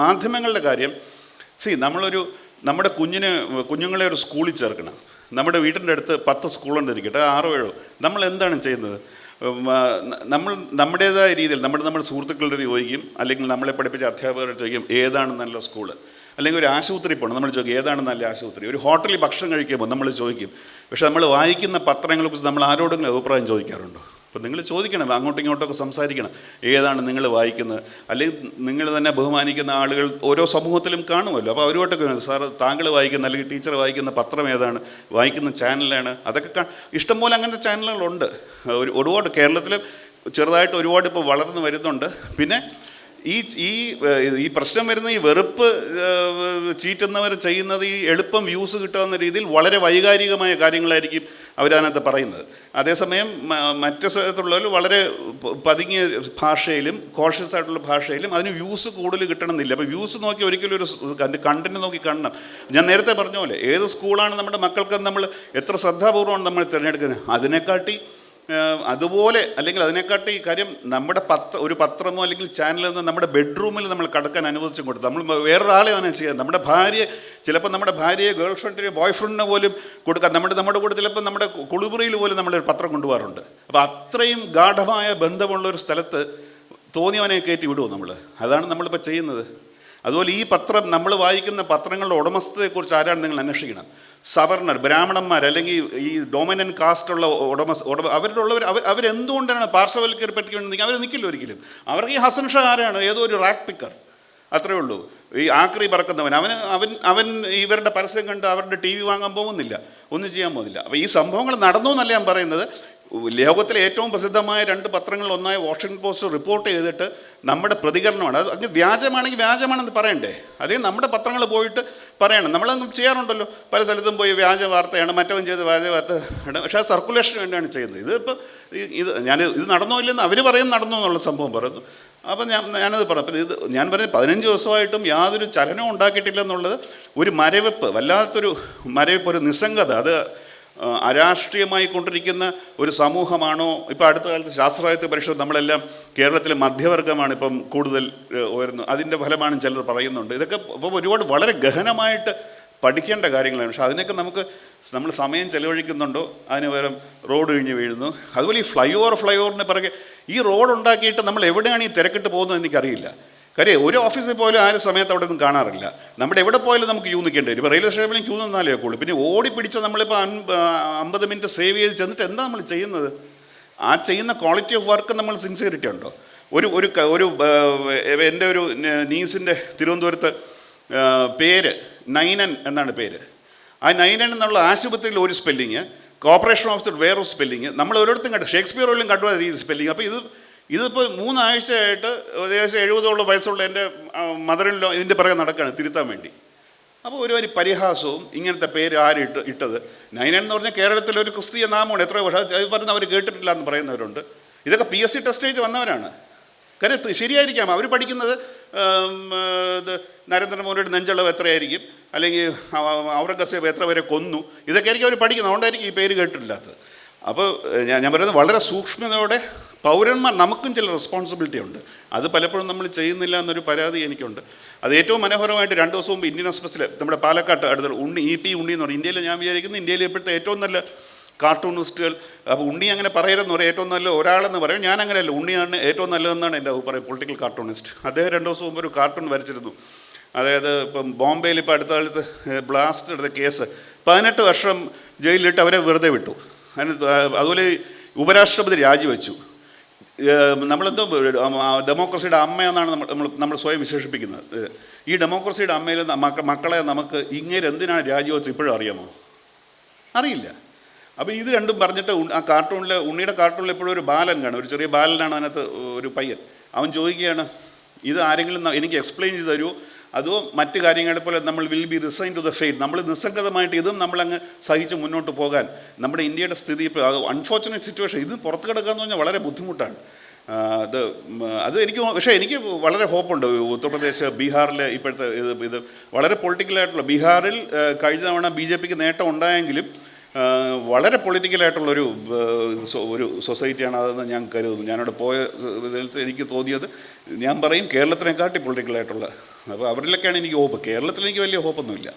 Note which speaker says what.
Speaker 1: മാധ്യമങ്ങളുടെ കാര്യം. സി നമ്മളൊരു നമ്മുടെ കുഞ്ഞിന് കുഞ്ഞുങ്ങളെ ഒരു സ്കൂളിൽ ചേർക്കണം. നമ്മുടെ വീട്ടിന്റെ അടുത്ത് പത്ത് സ്കൂളുണ്ടിരിക്കട്ടെ ആറോ ഏഴോ. നമ്മൾ എന്താണ് ചെയ്യുന്നത്? നമ്മൾ നമ്മുടേതായ രീതിയിൽ നമ്മുടെ നമ്മുടെ സുഹൃത്തുക്കളുടെ ചോദിക്കും അല്ലെങ്കിൽ നമ്മളെ പഠിപ്പിച്ച അധ്യാപകരോട് ചോദിക്കും ഏതാണ് നല്ല സ്കൂൾ? അല്ലെങ്കിൽ ഒരു ആശുപത്രി പോകണം നമ്മൾ ചോദിക്കും ഏതാണ് നല്ല ആശുപത്രി? ഒരു ഹോട്ടലിൽ ഭക്ഷണം കഴിക്കുമ്പോൾ നമ്മൾ ചോദിക്കും. പക്ഷേ നമ്മൾ വായിക്കുന്ന പത്രങ്ങളെക്കുറിച്ച് നമ്മൾ ആരോടെങ്കിലും അഭിപ്രായം ചോദിക്കാറുണ്ടോ? അപ്പോൾ നിങ്ങൾ ചോദിക്കണം അങ്ങോട്ടും ഇങ്ങോട്ടൊക്കെ സംസാരിക്കണം. ഏതാണ് നിങ്ങൾ വായിക്കുന്നത്? അല്ലെങ്കിൽ നിങ്ങൾ തന്നെ ബഹുമാനിക്കുന്ന ആളുകൾ ഓരോ സമൂഹത്തിലും കാണുമല്ലോ. അപ്പോൾ അവരുമായിട്ടൊക്കെ സാർ താങ്കൾ വായിക്കുന്ന അല്ലെങ്കിൽ ടീച്ചർ വായിക്കുന്ന പത്രം ഏതാണ്? വായിക്കുന്ന ചാനലാണ്. അതൊക്കെ ഇഷ്ടംപോലെ അങ്ങനത്തെ ചാനലുകളുണ്ട്. ഒരു ഒരുപാട് കേരളത്തിൽ ചെറുതായിട്ട് ഒരുപാട് ഇപ്പോൾ വളർന്നു വരുന്നുണ്ട്. പിന്നെ ഈ ഈ ഈ പ്രശ്നം വരുന്ന ഈ വെറുപ്പ് ചീറ്റുന്നവർ ചെയ്യുന്നത് ഈ എളുപ്പം വ്യൂസ് കിട്ടാവുന്ന രീതിയിൽ വളരെ വൈകാരികമായ കാര്യങ്ങളായിരിക്കും അവരതിനകത്ത് പറയുന്നത്. അതേസമയം മറ്റ് സ്ഥലത്തുള്ളവർ വളരെ പതുങ്ങിയ ഭാഷയിലും കോഷ്യസ് ആയിട്ടുള്ള ഭാഷയിലും അതിന് വ്യൂസ് കൂടുതൽ കിട്ടണമെന്നില്ല. അപ്പോൾ വ്യൂസ് നോക്കി ഒരിക്കലും ഒരു കണ്ടന്റ് നോക്കി കാണണം. ഞാൻ നേരത്തെ പറഞ്ഞ പോലെ ഏത് സ്കൂളാണ് നമ്മുടെ മക്കൾക്ക് നമ്മൾ എത്ര ശ്രദ്ധാപൂർവമാണ് നമ്മൾ തിരഞ്ഞെടുക്കുന്നത്? അതിനെക്കാട്ടി അതുപോലെ അല്ലെങ്കിൽ അതിനെക്കാട്ടി ഈ കാര്യം നമ്മുടെ പത്ര ഒരു പത്രമോ അല്ലെങ്കിൽ ചാനലൊന്നും നമ്മുടെ ബെഡ്റൂമിൽ നമ്മൾ കടക്കാൻ അനുവദിച്ചും കൊടുത്തു. നമ്മൾ വേറൊരാളെ അങ്ങനെ ചെയ്യാം. നമ്മുടെ ഭാര്യ ചിലപ്പോൾ നമ്മുടെ ഭാര്യയെ ഗേൾ ഫ്രണ്ടിനെ ബോയ് ഫ്രണ്ടിനെ പോലും കൊടുക്കാം. നമ്മുടെ നമ്മുടെ കൂടെ ചിലപ്പോൾ നമ്മുടെ കുളിമുറിയിൽ പോലും നമ്മളൊരു പത്രം കൊണ്ടുപോകാറുണ്ട്. അപ്പോൾ അത്രയും ഗാഠമായ ബന്ധമുള്ള ഒരു സ്ഥലത്ത് തോന്നിയവനെ കയറ്റി വിടുമോ നമ്മൾ? അതാണ് നമ്മളിപ്പോൾ ചെയ്യുന്നത്. അതുപോലെ ഈ പത്രം നമ്മൾ വായിക്കുന്ന പത്രങ്ങളുടെ ഉടമസ്ഥതയെക്കുറിച്ച് ആരാണ് നിങ്ങൾ അന്വേഷിക്കണം? സവർണർ ബ്രാഹ്മണന്മാർ അല്ലെങ്കിൽ ഈ ഡൊമിനൻ കാസ്റ്റുള്ള ഉടമ ഉടമ അവരുടെ ഉള്ളവർ അവർ അവരെന്തുകൊണ്ടാണ് പാർശ്വവൽക്കരിക്കപ്പെട്ടിരിക്കുന്നത് അവർ നിൽക്കില്ല ഒരിക്കലും. അവർക്ക് ഈ ഹസൻ ഷാ ആരാണ്? ഏതോ ഒരു റാക്ക് പിക്കർ. അത്രേ ഉള്ളൂ. ഈ ആക്രി പറക്കുന്നവൻ അവൻ അവൻ അവൻ ഇവരുടെ പരസ്യം കണ്ട് അവരുടെ ടി വി വാങ്ങാൻ പോകുന്നില്ല. ഒന്നും ചെയ്യാൻ പോകുന്നില്ല. അപ്പോൾ ഈ സംഭവങ്ങൾ നടന്നു എന്നല്ല ഞാൻ പറയുന്നത്. ലോകത്തിലെ ഏറ്റവും പ്രസിദ്ധമായ രണ്ട് പത്രങ്ങളിൽ ഒന്നായ വാഷിംഗ്ടൺ പോസ്റ്റ് റിപ്പോർട്ട് ചെയ്തിട്ട് നമ്മുടെ പ്രതികരണമാണ്. അത് അങ്ങ് വ്യാജമാണെങ്കിൽ വ്യാജമാണെന്ന് പറയണ്ടേ? അതേ നമ്മുടെ പത്രങ്ങൾ പോയിട്ട് പറയണം. നമ്മളൊന്നും ചെയ്യാറുണ്ടല്ലോ. പല സ്ഥലത്തും പോയി വ്യാജ വാർത്തയാണ് മറ്റവൻ ചെയ്ത് വ്യാജ വാർത്ത. പക്ഷേ അത് സർക്കുലേഷന് വേണ്ടിയാണ് ചെയ്യുന്നത്. ഇതിപ്പോൾ ഇത് ഞാൻ ഇത് നടന്നോ ഇല്ലെന്ന് അവർ പറയുന്നത് നടന്നു എന്നുള്ള സംഭവം പറയുന്നു. അപ്പം ഞാൻ ഞാനത് പറഞ്ഞു അപ്പം ഇത് ഞാൻ പറഞ്ഞ പതിനഞ്ച് ദിവസമായിട്ടും യാതൊരു ചലനവും ഉണ്ടാക്കിയിട്ടില്ല എന്നുള്ളത് ഒരു മരവിപ്പ് വല്ലാത്തൊരു മരവിപ്പ് ഒരു നിസ്സംഗത. അത് അരാഷ്ട്രീയമായി കൊണ്ടിരിക്കുന്ന ഒരു സമൂഹമാണോ? ഇപ്പോൾ അടുത്ത കാലത്ത് ശാസ്ത്രായത്യ പരിഷത്ത് നമ്മളെല്ലാം കേരളത്തിലെ മധ്യവർഗമാണ് ഇപ്പം കൂടുതൽ ഉയരുന്നത് അതിന്റെ ഫലമാണ് ചിലർ പറയുന്നുണ്ട്. ഇതൊക്കെ ഇപ്പം ഒരുപാട് വളരെ ഗഹനമായിട്ട് പഠിക്കേണ്ട കാര്യങ്ങളാണ്. പക്ഷെ അതിനൊക്കെ നമുക്ക് നമ്മൾ സമയം ചെലവഴിക്കുന്നുണ്ടോ? അതിന് പകരം റോഡ് കഴിഞ്ഞ് വീഴുന്നു. അതുപോലെ ഈ ഫ്ലൈ ഓവർ ഫ്ലൈ ഓവറിന് പിറകെ ഈ റോഡ് ഉണ്ടാക്കിയിട്ട് നമ്മൾ എവിടെയാണ് ഈ തിരക്കിട്ട് പോകുന്നത് എനിക്കറിയില്ല. കാര്യം ഒരു ഓഫീസിൽ പോലും ആരും സമയത്ത് അവിടെ ഒന്നും കാണാറില്ല. നമ്മുടെ എവിടെ പോയാലും നമുക്ക് ക്യൂ നിൽക്കേണ്ടി വരും. റെയിൽവേ സ്റ്റേഷനിലും ക്യൂ നിന്നാലേ ഒക്കെയുള്ളൂ പിന്നെ ഓടി പിടിച്ച് നമ്മളിപ്പോൾ അമ്പത് മിനിറ്റ് സേവ് ചെയ്ത് ചെന്നിട്ട് എന്താ നമ്മൾ ചെയ്യുന്നത്? ആ ചെയ്യുന്ന ക്വാളിറ്റി ഓഫ് വർക്ക് നമ്മൾ സിൻസിയറിറ്റി ഉണ്ടോ? ഒരു ഒരു ഒരു എന്റെ ഒരു നീസിന്റെ തിരുവനന്തപുരത്ത് പേര് നൈനൻ എന്നാണ് പേര്. ആ നൈനൻ എന്നുള്ള ആശുപത്രിയിൽ ഒരു സ്പെല്ലിങ് കോർപ്പറേഷൻ ഓഫീസർ വേറൊരു സ്പെല്ലിങ് നമ്മൾ ഓരോരുത്തരും കണ്ടു. ഷേക്സ്പിയർ പോലും കണ്ടു രീതി സ്പെല്ലിങ് അപ്പോൾ ഇത് ഇതിപ്പോൾ മൂന്നാഴ്ചയായിട്ട് ഏകദേശം എഴുപതോളം വയസ്സുള്ള എന്റെ മദറിലോ ഇതിന്റെ പിറകെ നടക്കുകയാണ് തിരുത്താൻ വേണ്ടി. അപ്പോൾ ഒരു വരി പരിഹാസവും ഇങ്ങനത്തെ പേര് ആര് ഇട്ട് ഇട്ടത്? നൈനൻ എന്ന് പറഞ്ഞാൽ കേരളത്തിലെ ഒരു ക്രിസ്തീയ നാമമാണ്. എത്രയോ പക്ഷേ പറഞ്ഞ് അവർ കേട്ടിട്ടില്ല എന്ന് പറയുന്നവരുണ്ട്. ഇതൊക്കെ പി എസ് സി ടെസ്റ്റ് എഴുതി വന്നവരാണ്. കാര്യം ശരിയായിരിക്കാം. അവർ പഠിക്കുന്നത് ഇത് നരേന്ദ്രമോദിയുടെ നെഞ്ചളവ് എത്രയായിരിക്കും? അല്ലെങ്കിൽ ഔറംഗസേബ് എത്ര പേരെ കൊന്നു? ഇതൊക്കെ ആയിരിക്കും അവർ പഠിക്കുന്നത്. അതുകൊണ്ടായിരിക്കും ഈ പേര് കേട്ടിട്ടില്ലാത്തത്. അപ്പോൾ ഞാൻ ഞാൻ പറയുന്നത് വളരെ സൂക്ഷ്മതയോടെ പൗരന്മാർ നമുക്കും ചില റെസ്പോൺസിബിലിറ്റി ഉണ്ട്. അത് പലപ്പോഴും നമ്മൾ ചെയ്യുന്നില്ല എന്നൊരു പരാതി എനിക്കുണ്ട്. അത് ഏറ്റവും മനോഹരമായിട്ട് രണ്ട് ദിവസം മുമ്പ് ഇന്ത്യൻ എക്സ്പ്രസ്സിൽ നമ്മുടെ പാലക്കാട്ട് അടുത്തുള്ള ഉണ്ണി ഇ പി ഉണ്ണി എന്ന് പറയും. ഇന്ത്യയിൽ ഞാൻ വിചാരിക്കുന്നത് ഇന്ത്യയിൽ ഇപ്പോഴത്തെ ഏറ്റവും നല്ല കാർട്ടൂണിസ്റ്റുകൾ. അപ്പോൾ ഉണ്ണി അങ്ങനെ പറയരുതെന്ന് പറയും. ഏറ്റവും നല്ല ഒരാളെന്ന് പറയും. ഞാൻ അങ്ങനെയല്ല. ഉണ്ണിയാണ് ഏറ്റവും നല്ലതെന്നാണ് എന്റെ അഭിപ്രായം. പൊളിറ്റിക്കൽ കാർട്ടൂണിസ്റ്റ് അദ്ദേഹം രണ്ട് ദിവസം മുമ്പ് ഒരു കാർട്ടൂൺ വരച്ചിരുന്നു. അതായത് ഇപ്പം ബോംബെയിൽ ഇപ്പോൾ അടുത്ത കാലത്ത് ബ്ലാസ്റ്റ് എടുത്ത കേസ്. പതിനെട്ട് വർഷം ജയിലിലിട്ട് അവരെ വെറുതെ വിട്ടു. അതിന് അതുപോലെ ഉപരാഷ്ട്രപതി രാജിവെച്ചു. നമ്മളെന്തോ ഡെമോക്രസിയുടെ അമ്മയെന്നാണ് നമ്മൾ നമ്മൾ നമ്മൾ സ്വയം വിശേഷിപ്പിക്കുന്നത്. ഈ ഡെമോക്രസിയുടെ അമ്മയിൽ മക്ക മക്കളെ നമുക്ക് ഇങ്ങനെ എന്തിനാണ് രാജിവെച്ച് ഇപ്പോഴും അറിയാമോ? അറിയില്ല. അപ്പോൾ ഇത് രണ്ടും പറഞ്ഞിട്ട് ആ കാർട്ടൂണിൽ ഉണ്ണിയുടെ കാർട്ടൂണിൽ എപ്പോഴും ഒരു ബാലൻ കാണും. ഒരു ചെറിയ ബാലനാണ് അതിനകത്ത് ഒരു പയ്യൻ. അവൻ ചോദിക്കുകയാണ് ഇത് ആരെങ്കിലും എനിക്ക് എക്സ്പ്ലെയിൻ ചെയ്ത് തരുമോ അതോ മറ്റു കാര്യങ്ങളെ പോലെ നമ്മൾ will be resign to the fate നമ്മൾ നിസ്സംഗതമായിട്ട് ഇതും നമ്മളങ്ങ് സഹിച്ച് മുന്നോട്ട് പോകാൻ. നമ്മുടെ ഇന്ത്യയുടെ സ്ഥിതി ഇപ്പോൾ അത് അൺഫോർച്ചുനേറ്റ് സിറ്റുവേഷൻ ഇത് പുറത്ത് കിടക്കുക എന്ന് പറഞ്ഞാൽ വളരെ ബുദ്ധിമുട്ടാണ്. അത് അത് എനിക്ക് പക്ഷേ എനിക്ക് വളരെ ഹോപ്പുണ്ട്. ഉത്തർപ്രദേശ് ബീഹാറിലെ ഇപ്പോഴത്തെ ഇത് ഇത് വളരെ പൊളിറ്റിക്കലായിട്ടുള്ള ബീഹാറിൽ കഴിഞ്ഞ തവണ ബി ജെ പിക്ക് നേട്ടം ഉണ്ടായെങ്കിലും വളരെ പൊളിറ്റിക്കലായിട്ടുള്ളൊരു ഒരു സൊസൈറ്റിയാണ് അതെന്ന് ഞാൻ കരുതുന്നു. ഞാനവിടെ പോയ ഇതിൽ എനിക്ക് തോന്നിയത് ഞാൻ പറയും കേരളത്തിനെക്കാട്ടി പൊളിറ്റിക്കലായിട്ടുള്ള അപ്പോൾ അവരിലൊക്കെയാണ് എനിക്ക് ഹോപ്പ്. കേരളത്തിൽ എനിക്ക് വലിയ ഹോപ്പൊന്നുമില്ല.